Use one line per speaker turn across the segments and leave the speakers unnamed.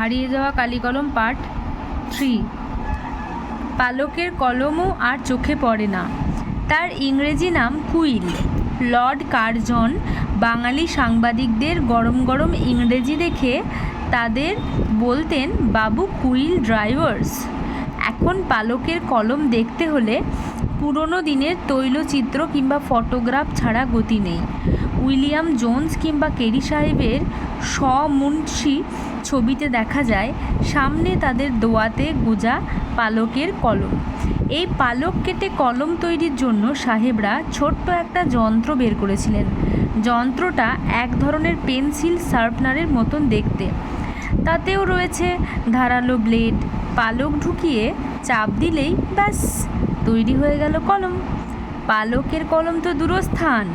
হারিয়ে যাওয়া কালিকলম part three. পালকের কলমও আর চোখে পড়ে না। তার ইংরেজি নাম কুইল। লর্ড কার্জন বাঙালি সাংবাদিকদের গরম গরম ইংরেজি দেখে তাদের বলতেন, বাবু, কুইল ড্রাইভার্স। এখন পালকের কলম দেখতে হলে পুরনো দিনের তৈলচিত্র কিংবা ফটোগ্রাফ ছাড়া গতি নেই। উইলিয়াম জোন্স কিংবা কেরি সাহেবের স্বমুন্সি ছবিতে দেখা যায়, সামনে তাদের দোয়াতে গোজা পালকের কলম। এই পালক কেটে কলম তৈরির জন্য সাহেবরা ছোট্ট একটা যন্ত্র বের করেছিলেন। যন্ত্রটা এক ধরনের পেন্সিল শার্পনারের মতন দেখতে। তাতেও রয়েছে ধারালো ব্লেড, পালক ঢুকিয়ে চাপ দিলেই ব্যাস, তৈরি হয়ে গেল কলম। পালকের কলম তো দূরস্থান,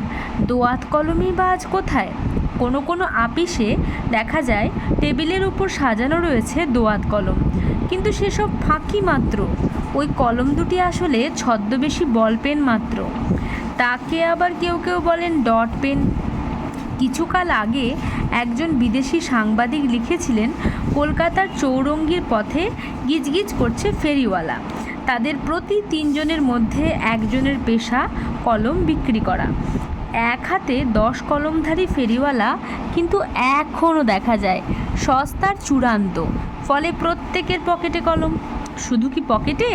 দোয়াত কলমই বা আজ কোথায়? কোনো কোনো আপিসে দেখা যায় টেবিলের উপর সাজানো রয়েছে দোয়াত কলম। কিন্তু সেসব ফাঁকি মাত্র। ওই কলম দুটি আসলে ছদ্মবেশী বল পেন মাত্র। তাকে আবার কেউ কেউ বলেন ডট পেন। কিছুকাল আগে একজন বিদেশি সাংবাদিক লিখেছিলেন, কলকাতার চৌরঙ্গির পথে গিজগিজ করছে ফেরিওয়ালা। তাদের প্রতি তিনজনের মধ্যে একজনের পেশা কলম বিক্রি করা। এক হাতে দশ কলমধারী ফেরিওয়ালা কিন্তু এখনও দেখা যায়, সস্তার চূড়ান্ত, ফলে প্রত্যেকের পকেটে কলম। শুধু কি পকেটে?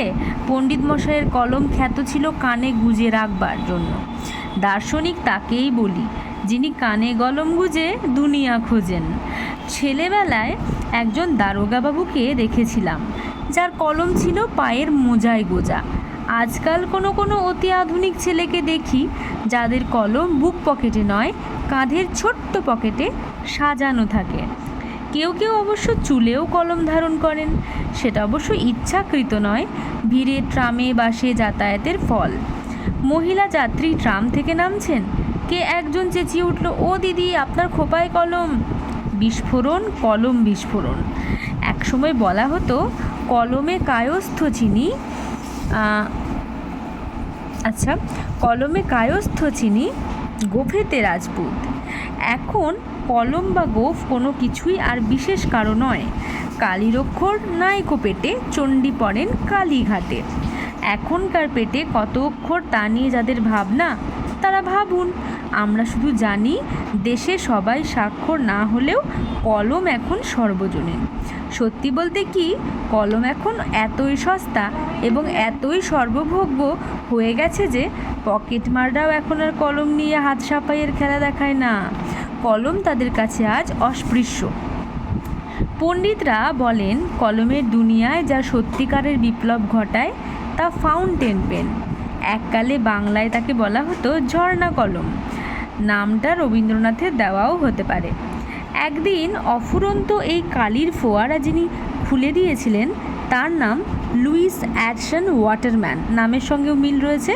পণ্ডিত মশাইয়ের কলম খ্যাত ছিল কানে গুজে রাখবার জন্য। দার্শনিক তাকেই বলি, যিনি কানে কলম গুজে দুনিয়া খোঁজেন। ছেলেবেলায় একজন দারোগাবাবুকে দেখেছিলাম, যার কলম ছিল পায়ের মোজায় গোজা। আজকাল কোনো কোনো অতি আধুনিক ছেলেকে দেখি যাদের কলম বুক পকেটে নয়, কাঁধের ছোট্ট পকেটে সাজানো থাকে। কেউ কেউ অবশ্য চুলেও কলম ধারণ করেন। সেটা অবশ্য ইচ্ছাকৃত নয়, ভিড়ে ট্রামে বাসে যাতায়াতের ফল। মহিলা যাত্রী ট্রাম থেকে নামছেন। কে একজন চেঁচিয়ে উঠল, ও দিদি, আপনার খোপায় কলম। বিস্ফোরণ কলম বিস্ফোরণ। একসময় বলা হতো, কলমে কায়স্থ চিনি। আচ্ছা কলমে কায়স্থ চিনি, গোফেতে রাজপুত। এখন কলম বা গোফ কোনো কিছুই আর বিশেষ কারও নয়। কালীর অক্ষর নায়কো পেটে চণ্ডী পড়েন কালীঘাটে। এখনকার পেটে কত অক্ষর তা নিয়ে যাদের ভাবনা, তারা ভাবুন। আমরা শুধু জানি দেশে সবাই স্বাক্ষর না হলেও কলম এখন সর্বজনীন। সত্যি বলতে কি, কলম এখন এতই সস্তা এবং এতই সর্বভোগ্য হয়ে গেছে যে পকেট মাররাও এখন আর কলম নিয়ে হাত সাপাইয়ের খেলা দেখায় না। কলম তাদের কাছে আজ অস্পৃশ্য। পণ্ডিতরা বলেন কলমের দুনিয়ায় যা সত্যিকারের বিপ্লব ঘটায় তা ফাউন্টেন পেন। এককালে বাংলায় তাকে বলা হতো ঝর্ণা কলম। নামটা রবীন্দ্রনাথের দেওয়াও হতে পারে। একদিন অফুরন্ত এই কালির ফোয়ারা যিনি খুলে দিয়েছিলেন, তার নাম লুইস অ্যাডসন ওয়াটারম্যান। নামের সঙ্গেও মিল রয়েছে।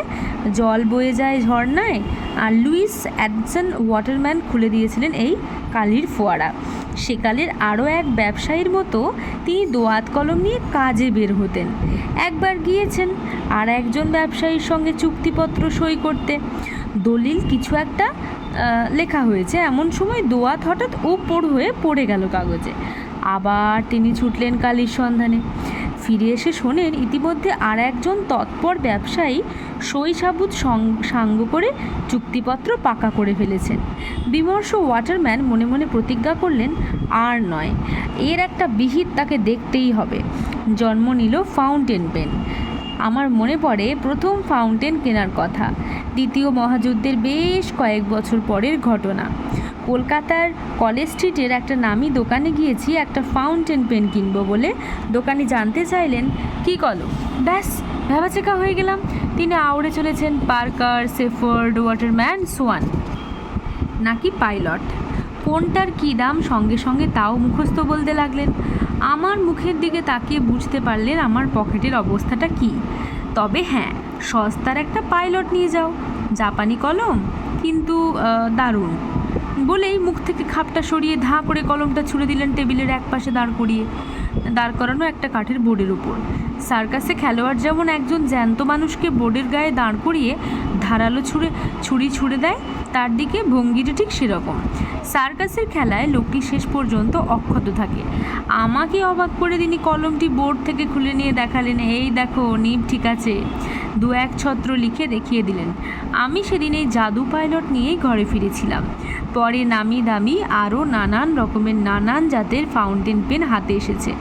জল বয়ে যায় ঝর্ণায় আর লুইস অ্যাডসন ওয়াটারম্যান খুলে দিয়েছিলেন এই কালির ফোয়ারা। সেকালের আরও এক ব্যবসায়ীর মতো তিনি দোয়াত কলম নিয়ে কাজে বের হতেন। একবার গিয়েছেন আর একজন ব্যবসায়ীর সঙ্গে চুক্তিপত্র সই করতে। দলিল কিছু একটা লেখা হয়েছে। এমন সময় দোয়াত হঠাৎ উপর হয়ে পড়ে গেল কাগজে। আবার তিনি ছুটলেন কালির সন্ধানে। ফিরে এসে শোনেন, ইতিমধ্যে আর একজন তৎপর ব্যবসায়ী সই সাবুত সাঙ্গ করে চুক্তিপত্র পাকা করে ফেলেছেন। বিমর্ষ ওয়াটারম্যান মনে মনে প্রতিজ্ঞা করলেন, আর নয়, এর একটা বিহিত তাকে দেখতেই হবে। জন্ম নিল ফাউন্টেন পেন। আমার মনে পড়ে প্রথম ফাউন্টেন কেনার কথা। দ্বিতীয় মহাযুদ্ধের বেশ কয়েক বছর পরের ঘটনা। কলকাতার কলেজ স্ট্রিটের একটা নামি দোকানে গিয়েছি, একটা ফাউন্টেন পেন কিনবো বলে। দোকানি জানতে চাইলেন, কি কলম ব্যাস ভেবাচেকা হয়ে গেলাম। তিনি আউড়ে চলেছেন, পার্কার, সেফোর্ড, ওয়াটারম্যান, সোয়ান। নাকি পাইলট? কোনটার কী দাম? সঙ্গে সঙ্গে তাও মুখস্থ বলতে লাগলেন। আমার মুখের দিকে তাকিয়ে বুঝতে পারলেন আমার পকেটের অবস্থাটা কী? তবে হ্যাঁ সস্তার একটা পাইলট নিয়ে যাও। জাপানি কলম? কিন্তু দারুণ। বলেই মুখ থেকে খাপটা সরিয়ে ধা করে কলমটা ছুঁড়ে দিলেন টেবিলের এক পাশে দাঁড় করিয়ে। দাঁড় করানো একটা কাঠের বোর্ডের উপর। সার্কাসে খেলোয়াড় যেমন একজন জ্যান্ত মানুষকে বোর্ডের গায়ে দাঁড় করিয়ে ধারালো ছুঁড়ে ছুরি ছুঁড়ে দেয়, তার দিকে ভঙ্গিটা ঠিক সেরকম। সার্কাসের খেলায় লোকটি শেষ পর্যন্ত অক্ষত থাকে। আমাকে অবাক করে তিনি কলমটি বোর্ড থেকে খুলে নিয়ে দেখালেন, এই দেখো, নিব, ঠিক আছে। দু এক ছত্র লিখে দেখিয়ে দিলেন, আমি সেদিন এই জাদু পাইলট নিয়েই ঘরে ফিরেছিলাম। পরে নামি দামি আরও নানান রকমের নানান জাতের ফাউন্টেন পেন হাতে এসেছে।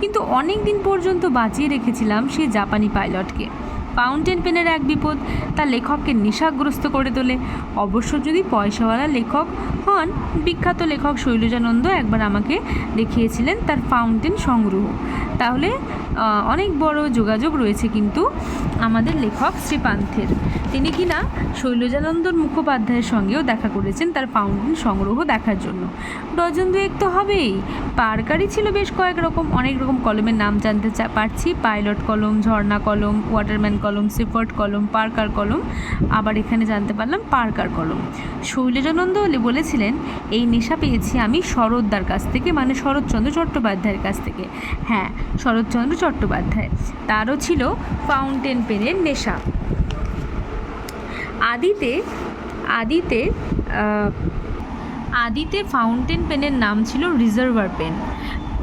কিন্তু অনেক দিন পর্যন্ত বাঁচিয়ে রেখেছিলাম সেই জাপানি পাইলটকে। ফাউন্টেন পেনের এক বিপদ তা লেখককে নেশাগ্রস্ত করে তোলে। অবশ্য যদি পয়সাওয়ালা লেখক হন, বিখ্যাত লেখক শৈলজানন্দ একবার আমাকে দেখিয়েছিলেন তার ফাউন্টেন সংগ্রহ। তাহলে অনেক বড় যোগাযোগ রয়েছে কিন্তু আমাদের লেখক শ্রীপান্থের। তিনি কিনা শৈলজানন্দর মুখোপাধ্যায়ের সঙ্গেও দেখা করেছেন তার ফাউন্টেন সংগ্রহ দেখার জন্য। ডজন দুয়েক তো হবেই। পারকারই ছিল বেশ কয়েক রকম, অনেক রকম কলমের নাম জানতে পারছি। পাইলট কলম, ঝর্ণা কলম, ওয়াটারম্যান কলম সিফার্ট কলম, পার্কার কলম, আবার এখানে জানতে পারলাম পার্কার কলম। শৈলজানন্দ বলেছিলেন, এই নেশা পেয়েছি আমি শরৎদার কাছ থেকে মানে শরৎচন্দ্র চট্টোপাধ্যায়ের কাছ থেকে। হ্যাঁ শরৎচন্দ্র চট্টোপাধ্যায়। তারও ছিল ফাউন্টেন পেনের নেশা। আদিতে আদিতে আদিতে ফাউন্টেন পেনের নাম ছিল রিজার্ভার পেন।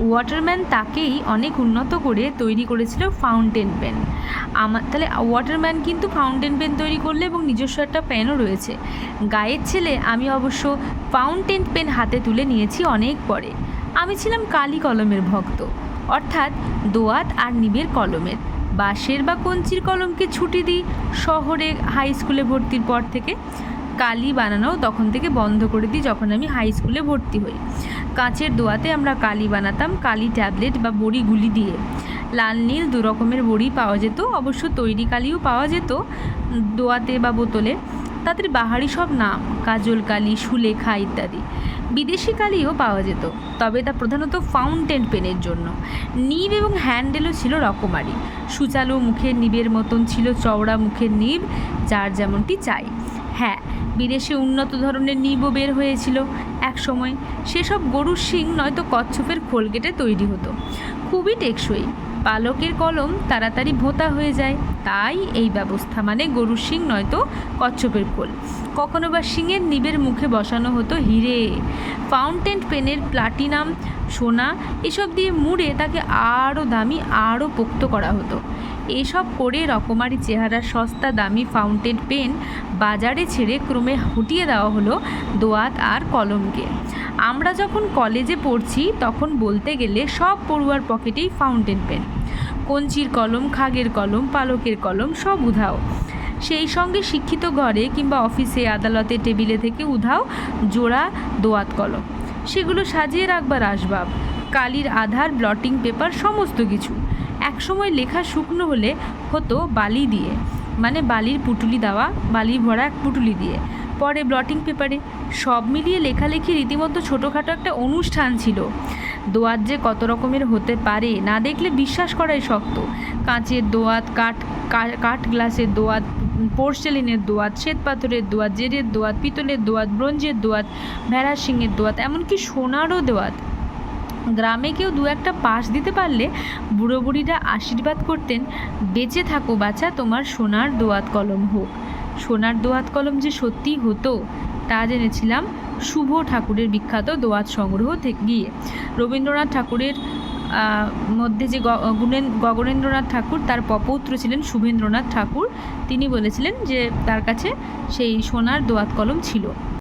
ওয়াটারম্যান তাকেই অনেক উন্নত করে তৈরি করেছিল ফাউন্টেন পেন। আমার তাহলে ওয়াটারম্যান কিন্তু ফাউন্টেন পেন তৈরি করলে এবং নিজস্ব একটা পেনও রয়েছে। গায়ের ছেলে আমি অবশ্য ফাউন্টেন পেন হাতে তুলে নিয়েছি অনেক পরে। আমি ছিলাম কালি কলমের ভক্ত। অর্থাৎ দোয়াত আর নিবের কলমের। বাঁশের বা কঞ্চির কলমকে ছুটি দিই শহরে হাই স্কুলে ভর্তির পর থেকে। কালি বানানো তখন থেকে বন্ধ করে দিই যখন আমি হাই স্কুলে ভর্তি হই। কাঁচের দোয়াতে আমরা কালি বানাতাম, কালি ট্যাবলেট বা বড়িগুলি দিয়ে। লাল, নীল দু রকমের বড়ি পাওয়া যেত, অবশ্য তৈরি কালিও পাওয়া যেত দোয়াতে বা বোতলে। তাদের বাহারি সব নাম, কাজল কালি, সুলেখা ইত্যাদি। বিদেশি কালিও পাওয়া যেত, তবে তা প্রধানত ফাউন্টেন পেনের জন্য। নিব এবং হ্যান্ডেলও ছিল রকমারি। সুচালো মুখের নিবের মতন ছিল চওড়া মুখের নিব, যার যেমনটি চাই। হ্যাঁ বিদেশে উন্নত ধরনের নিবও বের হয়েছিল। এক সময় সেসব গরুর শিং নয়তো কচ্ছপের খোল কেটে তৈরি হতো। খুবই টেকসই। পালকের কলম তাড়াতাড়ি ভোঁতা হয়ে যায়। তাই এই ব্যবস্থা মানে গরুর শিং নয়তো কচ্ছপের খোল। কখনো বা শিঙের নিবের মুখে বসানো হতো হিরে, ফাউন্টেন পেনের প্লাটিনাম, সোনা, এসব দিয়ে মুড়ে তাকে আরও দামি, আরও পোক্ত করা হতো। এসব করে রকমারি চেহারার সস্তা দামি ফাউন্টেন পেন বাজারে ছেড়ে ক্রমে হটিয়ে দেওয়া হলো দোয়াত আর কলমকে। আমরা যখন কলেজে পড়ছি তখন বলতে গেলে সব পড়ুয়ার পকেটেই ফাউন্টেন পেন। কঞ্চির কলম, খাগের কলম, পালকের কলম সব উধাও। সেই সঙ্গে শিক্ষিত ঘরে কিংবা অফিসে, আদালতে, টেবিলে থেকে উধাও জোড়া দোয়াত কলম। সেগুলো সাজিয়ে রাখবার আসবাব, কালির আধার, ব্লটিং পেপার, সমস্ত কিছু। একসময় লেখা শুকনো হলে হতো বালি দিয়ে মানে বালির পুটুলি দেওয়া, বালি ভরা এক পুটুলি দিয়ে। পরে ব্লটিং পেপারে সব মিলিয়ে লেখালেখি রীতিমতো ছোটোখাটো একটা অনুষ্ঠান ছিল। দোয়াত যে কত রকমের হতে পারে না দেখলে বিশ্বাস করাই শক্ত। কাঁচের দোয়াত, কাঠ কাঠ গ্লাসের দোয়াত, পোর্সেলিনের দোয়াত, শ্বেত পাথরের দোয়াত, জেরের দোয়াত, পিতলের দোয়াত, ব্রোঞ্জের দোয়াত ভেড়া শিঙের দোয়াত, এমনকি সোনারও দোয়াত। গ্রামে কেউ দু একটা পাশ দিতে পারলে বুড়ো বুড়িরা আশীর্বাদ করতেন, বেঁচে থাকো বাছা, তোমার সোনার দোয়াত কলম হোক। সোনার দোয়াত কলম যে সত্যি হতো, তা জেনেছিলাম শুভ ঠাকুরের বিখ্যাত দোয়াত সংগ্রহ থেকে গিয়ে। রবীন্দ্রনাথ ঠাকুরের মধ্যে যে গুণেন, গগনেন্দ্রনাথ ঠাকুর, তার পপৌত্র ছিলেন শুভেন্দ্রনাথ ঠাকুর। তিনি বলেছিলেন যে তার কাছে সেই সোনার দোয়াত কলম ছিল।